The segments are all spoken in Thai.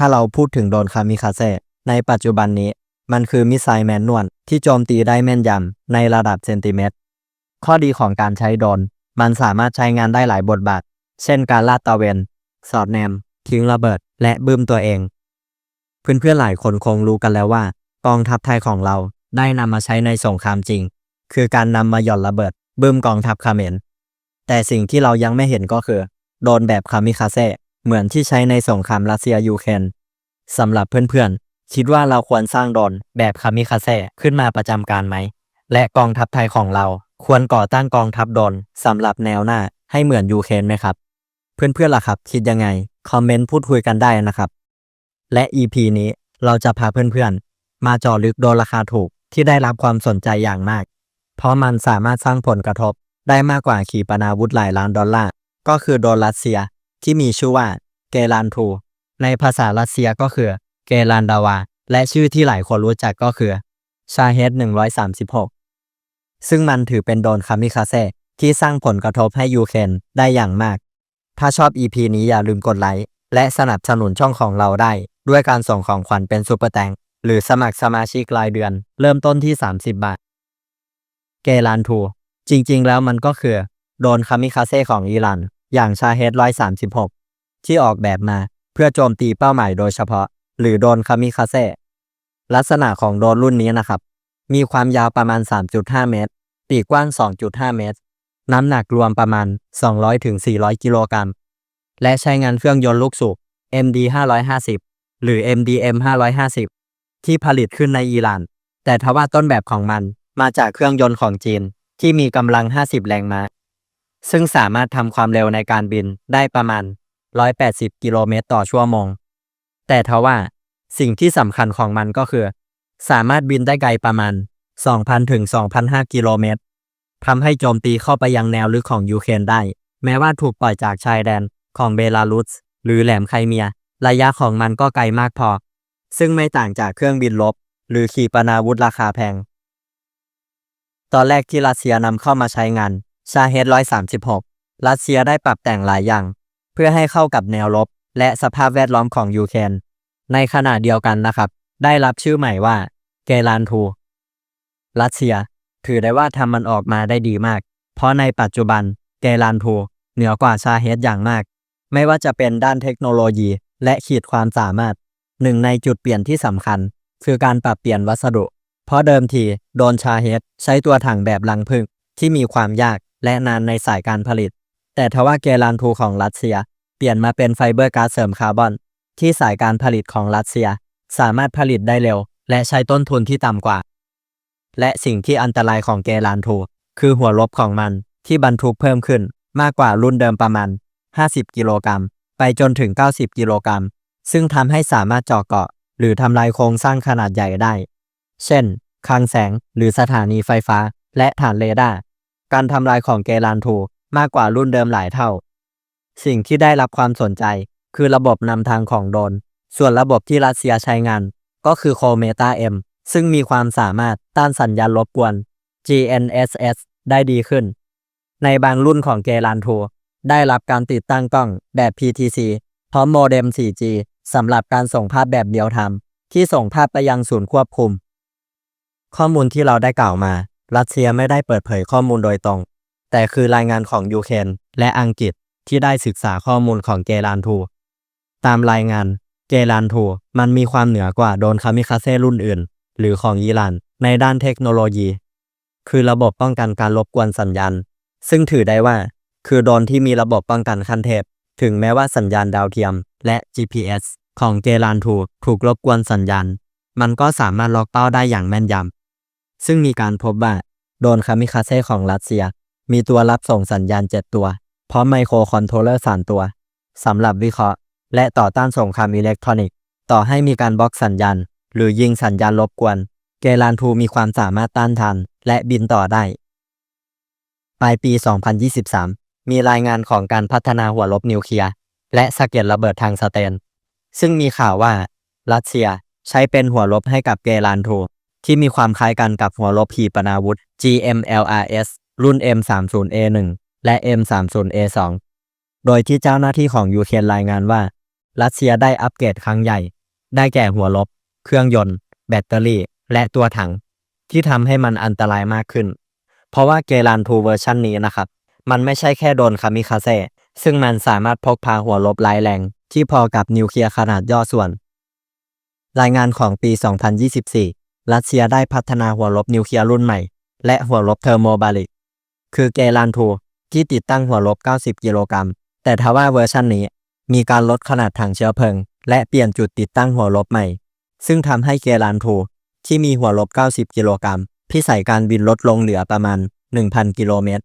ถ้าเราพูดถึงโดรนคามิคาเซในปัจจุบันนี้ มันคือมิสไซล์แมนนวลที่โจมตีได้แม่นยำในระดับเซนติเมตร ข้อดีของการใช้โดรนมันสามารถใช้งานได้หลายบทบาท เช่นการลาดตะเวน สอดแนม ทิ้งระเบิด และบึ้มตัวเอง เพื่อนๆหลายคนคงรู้กันแล้วว่า กองทัพไทยของเราได้นำมาใช้ในสงครามจริง คือการนำมาหย่อนระเบิดบึ้มกองทัพเมรแต่สิ่งที่เรายังไม่เห็นก็คือ โดรนแบบคามิคาเซ เหมือนที่ใช้ในสงครามรัสเซียยูเครนสำหรับเพื่อนๆ คิดว่าเราควรสร้างดรนแบบคามิคาเซขึ้นมาประจำการไหม และกองทัพไทยของเราควรก่อตั้งกองทัพดรนสำหรับแนวหน้าให้เหมือนยูเครนไหมครับ เพื่อนๆล่ะครับ คิดยังไง คอมเมนต์พูดคุยกันได้นะครับ และ EP นี้เราจะพาเพื่อนๆ มาเจาะลึกโดนราคาถูกที่ได้รับความสนใจอย่างมาก เพราะมันสามารถสร้างผลกระทบได้มากกว่าขีปนาวุธหลายล้านดอลลาร์ ก็คือโดนรัสเซียที่มีชื่อว่า เกลันทูในภาษารัสเซียก็คือเกลันดาวา และชื่อที่หลายคนรู้จักก็คือชาเฮด136 ซึ่งมันถือเป็นโดรนคามิคาเซที่สร้างผลกระทบให้ยูเครนได้อย่างมาก ถ้าชอบ EP นี้อย่าลืมกดไลค์และสนับสนุนช่องของเราได้ ด้วยการส่งของขวัญเป็นซูเปอร์แตงหรือสมัครสมาชิกรายเดือน เริ่มต้นที่ 30 บาท เกลันทู จริงๆ แล้วมันก็คือ โดรนคามิคาเซของอิหร่านอย่างชาเฮด136 ที่ออกแบบมาเพื่อโจมตีเป้าหมายโดยเฉพาะ หรือโดนคามิคาเซ่ลักษณะของโดรนรุ่นนี้นะครับ มีความยาวประมาณ 3.5 เมตรปีกกว้าง 2.5 เมตร น้ำหนักรวมประมาณ 200-400 กิโลกรัม และใช้งานเครื่องยนต์ลูกสูบ MD 550 หรือ MDM 550 ที่ผลิตขึ้นในอิหร่าน แต่ทว่าต้นแบบของมันมาจากเครื่องยนต์ของจีนที่มีกำลัง 50 แรงม้า ซึ่งสามารถทำความเร็วในการบินได้ประมาณ 180 กิโลเมตรต่อชั่วโมง แต่ทว่าสิ่งที่สำคัญของมันก็คือ สามารถบินได้ไกลประมาณ 2,000 ถึง 2,500 กิโลเมตรทำให้โจมตีเข้าไปยังแนวลึกของยูเครนได้ แม้ว่าถูกปล่อยจากชายแดนของเบลารุสหรือแหลมไครเมีย ระยะของมันก็ไกลมากพอ ซึ่งไม่ต่างจากเครื่องบินลบ หรือขีปนาวุธราคาแพง ตอนแรกที่รัสเซียนำเข้ามาใช้งาน ชาเฮด136 รัสเซียได้ปรับแต่งหลายอย่าง พื่อให้เข้ากับแนวรบและสภาพแวดล้อมของยูเครนในขณะเดียวกันนะครับ ได้รับชื่อใหม่ว่าเกลานทูรัสเซีย ถือได้ว่าทำมันออกมาได้ดีมาก เพราะในปัจจุบันเกลานทูเหนือกว่าชาเฮดอย่างมาก ไม่ว่าจะเป็นด้านเทคโนโลยีและขีดความสามารถ หนึ่งในจุดเปลี่ยนที่สำคัญ คือการปรับเปลี่ยนวัสดุ เพราะเดิมทีโดนชาเฮดใช้ตัวถังแบบลังพึ่งที่มีความยากและนานในสายการผลิต แต่ทว่าเกลานทูของรัสเซีย เปลี่ยนมาเป็นไฟเบอร์ก๊าซเสริมคาร์บอน ที่สายการผลิตของรัสเซีย สามารถผลิตได้เร็ว และใช้ต้นทุนที่ต่ำกว่า และสิ่งที่อันตรายของเกลานทู คือหัวลบของมันที่บรรทุกเพิ่มขึ้นมากกว่ารุ่นเดิมประมาณ 50 กิโลกรัม ไปจนถึง 90 กิโลกรัม ซึ่งทำให้สามารถเจาะเกาะ หรือทำลายโครงสร้างขนาดใหญ่ได้ เช่นคลังแสงหรือสถานีไฟฟ้า และฐานเรดาร์ การทำลายของเกลานทู มากกว่ารุ่นเดิมหลายเท่า สิ่งที่ได้รับความสนใจ คือระบบนำทางของโดน ส่วนระบบที่รัสเซียใช้งาน ก็คือโคเมตา M ซึ่งมีความสามารถต้านสัญญาณรบกวน GNSS ได้ดีขึ้น ในบางรุ่นของเกลันทูได้รับการติดตั้งกล้องแบบ PTC พร้อมโมเด็ม 4G สำหรับการส่งภาพแบบเดียวทำที่ส่งภาพไปยังศูนย์ควบคุม ข้อมูลที่เราได้กล่าวมา รัสเซียไม่ได้เปิดเผยข้อมูลโดยตรง แต่คือรายงานของยูเครนและอังกฤษที่ได้ศึกษาข้อมูลของเกลันทู ตามรายงานเกลันทูมันมีความเหนือกว่าโดนคามิคาเซ่รุ่นอื่น หรือของอิหร่านในด้านเทคโนโลยี คือระบบป้องกันการรบกวนสัญญาณ ซึ่งถือได้ว่า คือโดรนที่มีระบบป้องกันขั้นเทพ ถึงแม้ว่าสัญญาณดาวเทียม และ GPS ของเกลันทูถูกรบกวนสัญญาณ มันก็สามารถล็อกเป้าได้อย่างแม่นยำซึ่งมีการพบว่าโดรนคามิคาเซ่ของรัสเซีย มีตัวรับส่งสัญญาณ 7 ตัว พร้อมไมโครคอนโทรลเลอร์ 3 ตัวสำหรับวิเคราะห์ และต่อต้านสงครามอิเล็กทรอนิกส์ ต่อให้มีการบล็อกสัญญาณ หรือยิงสัญญาณรบกวน เกลันทูมีความสามารถต้านทาน และบินต่อได้ ปลายปี 2023 มีรายงานของการพัฒนาหัวลบนิวเคลียร์และสะเก็ดระเบิดทางสเตน ซึ่งมีข่าวว่ารัสเซียใช้เป็นหัวลบให้กับเกลันทูที่มีความคล้ายกันกับหัวลบขีปนาวุธ GMLRS รุ่น M30A1 และ M30A2 โดยที่เจ้าหน้าที่ของยูเครนรายงานว่า รัสเซียได้อัปเกรดครั้งใหญ่ ได้แก่หัวลบ เครื่องยนต์ แบตเตอรี่ และตัวถัง ที่ทำให้มันอันตรายมากขึ้น เพราะว่าเกรันทูเวอร์ชันนี้นะครับ มันไม่ใช่แค่โดนคามิคาเซ่ซึ่งมันสามารถพกพาหัวลบร้ายแรง ที่พอกับนิวเคลียร์ขนาดย่อส่วน รายงานของปี 2024 รัสเซียได้พัฒนาหัวลบนิวเคลียร์รุ่นใหม่ และหัวลบเทอร์โมบาลิก คือเกรันทูที่ติดตั้งหัวลบ 90 กิโลกรัม แต่ทว่าเวอร์ชันนี้ มีการลดขนาดถังเชื้อเพลิง และเปลี่ยนจุดติดตั้งหัวลบใหม่ ซึ่งทำให้เกรันทูที่มีหัวลบ 90 กิโลกรัม พิสัยการบินลดลงเหลือประมาณ 1,000 กิโลเมตร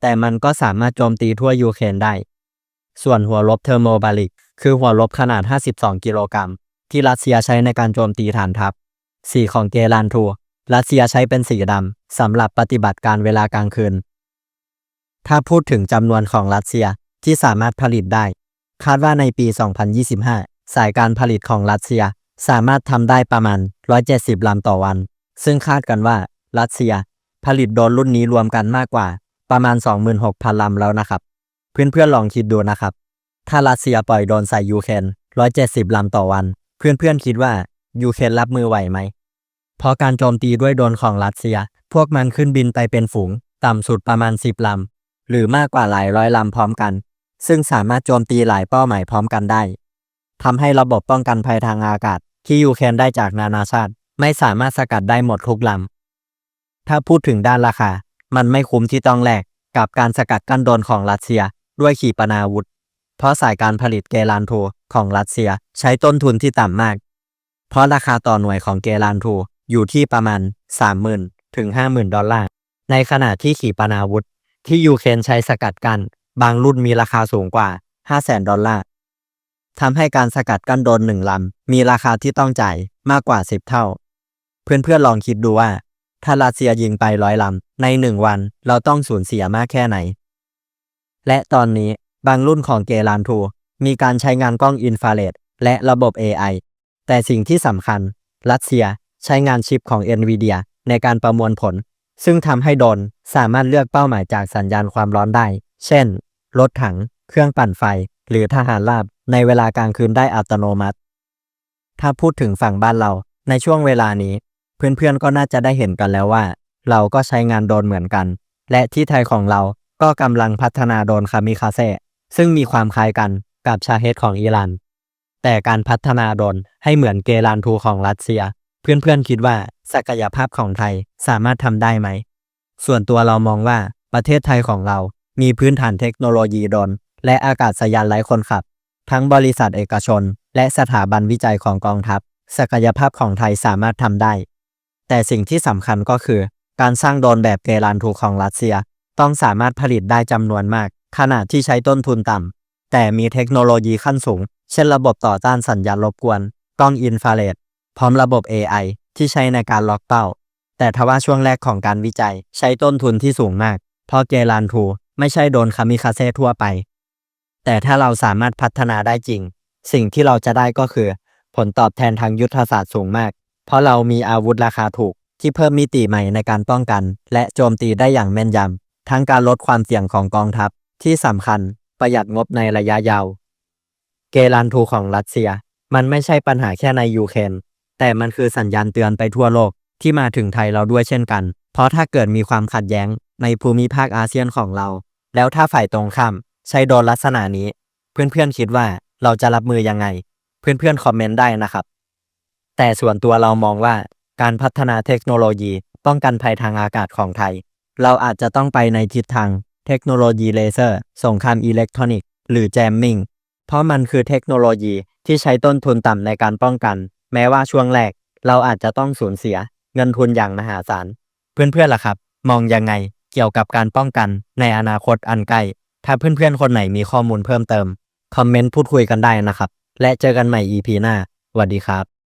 แต่มันก็สามารถโจมตีทั่วยูเครนได้ ส่วนหัวลบเทอร์โมบาลิก คือหัวลบขนาด 52 กิโลกรัม ที่รัสเซียใช้ในการโจมตีฐานทัพ สีของเกรันทูรัสเซียใช้เป็นสีดำสำหรับปฏิบัติการเวลากลางคืน ถ้าพูดถึงจำนวนของรัสเซียที่สามารถผลิตได้ คาดว่าในปี 2025 สายการผลิตของรัสเซียสามารถทำได้ประมาณ 170 ลำต่อวัน ซึ่งคาดกันว่ารัสเซียผลิตโดรนรุ่นนี้รวมกันมากกว่าประมาณ 26,000 ลำแล้วนะครับ เพื่อนๆลองคิดดูนะครับ ถ้ารัสเซียปล่อยโดรนใส่ยูเครน170 ลำต่อวัน เพื่อนๆคิดว่ายูเครนรับมือไหวไหมพราะการโจมตีด้วยโดรนของรัสเซีย พวกมันขึ้นบินไปเป็นฝูง ต่ำสุดประมาณ 10 ลำ หรือมากกว่าหลายร้อยลำพร้อมกัน ซึ่งสามารถโจมตีหลายเป้าหมายพร้อมกันได้ทำให้ระบบป้องกันภัยทางอากาศ ที่ยูเครนได้จากนานาชาติ ไม่สามารถสกัดได้หมดทุกลำถ้าพูดถึงด้านราคา มันไม่คุ้มที่ต้องแลกกับการสกัดกั้นโดนของรัสเซีย ด้วยขีปนาวุธ เพราะสายการผลิตเกรันทูของรัสเซียใช้ต้นทุนที่ต่ำมาก เพราะราคาต่อหน่วยของเกรันทูอยู่ที่ประมาณ 30,000 ถึง 50,000 ดอลลาร์ ในขณะที่ขีปนาวุธ ที่ยูเครนใช้สกัดกั้นบางรุ่นมีราคาสูงกว่า 500,000 ดอลลาร์ทำให้การสกัดกั้นโดนหนึ่งลำ มีราคาที่ต้องจ่ายมากกว่า 10 เท่า เพื่อนๆลองคิดดูว่า ถ้ารัสเซียยิงไปร้อยลำ ในหนึ่งวันเราต้องสูญเสียมากแค่ไหน และตอนนี้บางรุ่นของเกรันทูมีการใช้งานกล้องอินฟราเรดและระบบ AI แต่สิ่งที่สำคัญ รัสเซียใช้งานชิปของ NVIDIA ในการประมวลผล ซึ่งทำให้โดรนสามารถเลือกเป้าหมายจากสัญญาณความร้อนได้ เช่น รถถัง เครื่องปั่นไฟ หรือทหารราบ ในเวลากลางคืนได้อัตโนมัติ ถ้าพูดถึงฝั่งบ้านเรา ในช่วงเวลานี้ เพื่อนๆก็น่าจะได้เห็นกันแล้วว่า เราก็ใช้งานโดรนเหมือนกัน และที่ไทยของเราก็กำลังพัฒนาโดรนคามิคาเซ่ซึ่งมีความคล้ายกันกับชาเฮดของอิหร่านแต่การพัฒนาโดรนให้เหมือนเกรันทูของรัสเซีย เพื่อนๆคิดว่า ศักยภาพของไทยสามารถทำได้ไหม ส่วนตัวเรามองว่าประเทศไทยของเรา มีพื้นฐานเทคโนโลยีโดรนและอากาศยานไร้คนขับ ทั้งบริษัทเอกชน และสถาบันวิจัยของกองทัพ ศักยภาพของไทยสามารถทำได้ แต่สิ่งที่สำคัญก็คือ การสร้างโดรนแบบเกรันทูของรัสเซีย ต้องสามารถผลิตได้จำนวนมากขนาดที่ใช้ต้นทุนต่ำแต่มีเทคโนโลยีขั้นสูง เช่นระบบต่อต้านสัญญาณรบกวนกล้องอินฟราเรดพร้อมระบบ AI ที่ใช้ในการล็อกเป้า แต่ทว่าช่วงแรกของการวิจัยใช้ต้นทุนที่สูงมาก เพราะเกรันทูไม่ใช่โดรนคามิคาเซ่ทั่วไป แต่ถ้าเราสามารถพัฒนาได้จริง สิ่งที่เราจะได้ก็คือ ผลตอบแทนทางยุทธศาสตร์สูงมาก เพราะเรามีอาวุธราคาถูกที่เพิ่มมิติใหม่ในการป้องกัน และโจมตีได้อย่างแม่นยำทั้งการลดความเสี่ยงของกองทัพที่สำคัญประหยัดงบในระยะยาว เกรันทูของรัสเซีย มันไม่ใช่ปัญหาแค่ในยูเครน แต่มันคือสัญญาณเตือนไปทั่วโลกที่มาถึงไทยเราด้วยเช่นกัน เพราะถ้าเกิดมีความขัดแย้งในภูมิภาคอาเซียนของเรา แล้วถ้าฝ่ายตรงข้ามใช้โดนลักษณะนี้ เพื่อนๆคิดว่าเราจะรับมือยังไง เพื่อนๆคอมเมนต์ได้นะครับ แต่ส่วนตัวเรามองว่าการพัฒนาเทคโนโลยีป้องกันภัยทางอากาศของไทย เราอาจจะต้องไปในทิศทางเทคโนโลยีเลเซอร์สงครามอิเล็กทรอนิกส์หรือแจมมิงเพราะมันคือเทคโนโลยีที่ใช้ต้นทุนต่ำในการป้องกัน แม้ว่าช่วงแรกเราอาจจะต้องสูญเสียเงินทุนอย่างมหาศาล เพื่อนๆล่ะครับ มองยังไงเกี่ยวกับการป้องกันในอนาคตอันใกล้ ถ้าเพื่อนๆ คนไหนมีข้อมูลเพิ่มเติม คอมเมนต์พูดคุยกันได้นะครับ และเจอกันใหม่ EP หน้าสวัสดีครับ